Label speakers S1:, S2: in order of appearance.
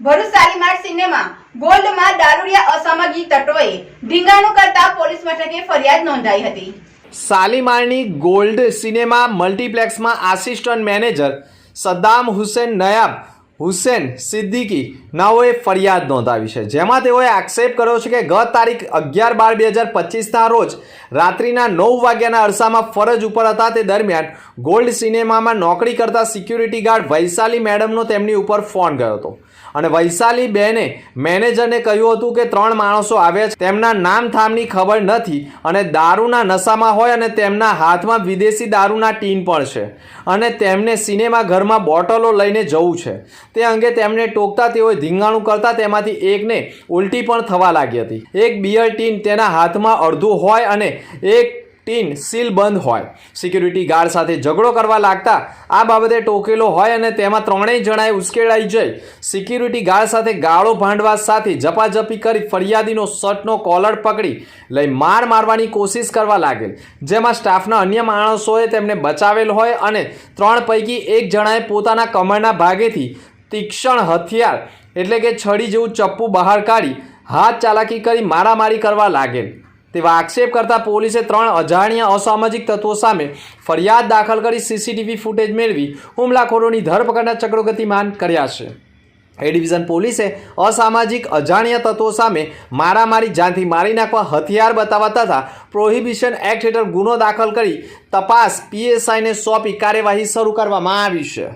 S1: Bharuch Shalimar cinema ગોલ્ડમાં દારૂડિયા અસામાજિક તત્વોએ ઢીંગાણું કરતા પોલીસ મથકે ફરિયાદ નોંધાઈ હતી.
S2: શાલીમારની ગોલ્ડ સિનેમા મલ્ટીપ્લેક્સમાં આસિસ્ટન્ટ મેનેજર સદ્દામ હુસેન નયાબ હુસેન સિદ્દીકી નાઓએ ફરિયાદ નોંધાવી છે. જેમાં તેઓએ આક્ષેપ કર્યો છે કે ગત તારીખ અગિયાર બાર બે હજાર પચીસના રોજ રાત્રિના નવ વાગ્યાના અરસામાં ફરજ ઉપર હતા. તે દરમિયાન ગોલ્ડ સિનેમામાં નોકરી કરતા સિક્યુરિટી ગાર્ડ વૈશાલી મેડમનો તેમની ઉપર ફોન ગયો હતો. અને વૈશાલી બેને મેનેજરને કહ્યું હતું કે ત્રણ માણસો આવ્યા છે. તેમના નામ થામની ખબર નથી અને દારૂના નશામાં હોય અને તેમના હાથમાં વિદેશી દારૂના ટીન પણ છે. અને તેમને સિનેમા ઘરમાં બોટલો લઈને જવું છે. તે અંગે તેમને ટોકતા તેઓએ ધીંગાણું કરતા તેમાંથી એકને ઉલટી પણ થવા લાગી હતી. એક બિયર ટીન તેના હાથમાં અડધું હોય અને એક ટીન સીલ બંધ હોય. સિક્યુરિટી ગાર્ડ સાથે ઝઘડો કરવા લાગતા આ બાબતે ટોકેલો હોય અને તેમાં ત્રણેય જણાએ ઉશ્કેળાઈ જઈ સિક્યુરિટી ગાર્ડ સાથે ગાળો ભાંડવા સાથે ઝપાઝપી કરી ફરિયાદીનો શર્ટનો કોલર પકડી લઈ માર મારવાની કોશિશ કરવા લાગેલ. જેમાં સ્ટાફના અન્ય માણસોએ તેમને બચાવેલ હોય અને ત્રણ પૈકી એક જણાએ પોતાના કમરના ભાગેથી તીક્ષ્ણ હથિયાર, એટલે કે છડી જેવું ચપ્પુ બહાર કાઢી, હાથ ચાલાકી કરી મારામારી કરવા લાગેલ. તેવા આક્ષેપ કરતા પોલીસે ત્રણ અજાણ્યા અસામાજિક તત્વો સામે ફરિયાદ દાખલ કરી સીસીટીવી ફૂટેજ મેળવી હુમલાખોરોની ધરપકડના ચક્રોગતિમાન કર્યા છે. એ ડિવિઝન પોલીસે અસામાજિક અજાણ્યા તત્વો સામે મારામારી જાનથી મારી નાખવા હથિયાર બતાવવા તથા પ્રોહિબિશન એક્ટ હેઠળ ગુનો દાખલ કરી તપાસ પીએસઆઈને સોંપી કાર્યવાહી શરૂ કરવામાં આવી છે.